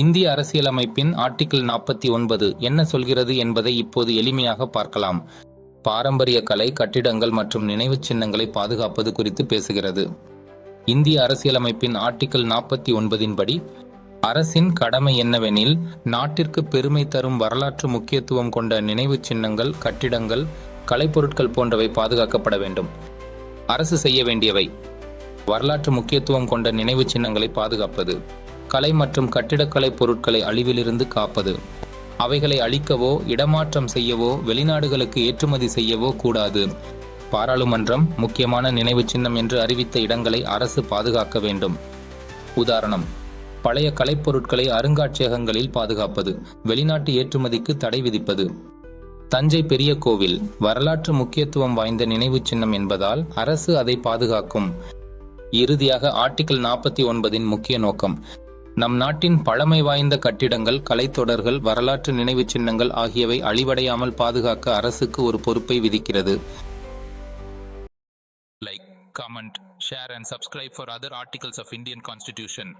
இந்திய அரசியலமைப்பின் ஆர்டிகிள் நாற்பத்தி ஒன்பது என்ன சொல்கிறது என்பதை இப்போது எளிமையாக பார்க்கலாம். பாரம்பரிய கலை கட்டிடங்கள் மற்றும் நினைவுச் சின்னங்களை பாதுகாப்பது குறித்து பேசுகிறது. இந்திய அரசியலமைப்பின் ஆர்டிகிள் நாற்பத்தி ஒன்பதின் படி அரசின் கடமை என்னவெனில் நாட்டிற்கு பெருமை தரும் வரலாற்று முக்கியத்துவம் கொண்ட நினைவுச் சின்னங்கள் கட்டிடங்கள் கலைப்பொருட்கள் போன்றவை பாதுகாக்கப்பட வேண்டும். அரசு செய்ய வேண்டியவை. வரலாற்று முக்கியத்துவம் கொண்ட நினைவுச் சின்னங்களை பாதுகாப்பது. கலை மற்றும் கட்டிடக்கலை பொருட்களை அழிவிலிருந்து காப்பது. அவைகளை அழிக்கவோ இடமாற்றம் செய்யவோ வெளிநாடுகளுக்கு ஏற்றுமதி செய்யவோ கூடாது. பாராளுமன்றம் முக்கியமான நினைவு சின்னம் என்று அறிவித்த இடங்களை அரசு பாதுகாக்க வேண்டும். உதாரணம் பழைய கலைப்பொருட்களை அருங்காட்சியகங்களில் பாதுகாப்பது வெளிநாட்டு ஏற்றுமதிக்கு தடை விதிப்பது. தஞ்சை பெரிய கோவில் வரலாற்று முக்கியத்துவம் வாய்ந்த நினைவுச் சின்னம் என்பதால் அரசு அதை பாதுகாக்கும். இறுதியாக ஆர்டிகிள் நாற்பத்தி ஒன்பதின் முக்கிய நோக்கம் நம் நாட்டின் பழமை வாய்ந்த கட்டிடங்கள் கலைத்தொடர்கள் வரலாற்று நினைவுச் சின்னங்கள் ஆகியவை அழிவடையாமல் பாதுகாக்க அரசுக்கு ஒரு பொறுப்பை விதிக்கிறது. Like comment share and subscribe for other articles of Indian constitution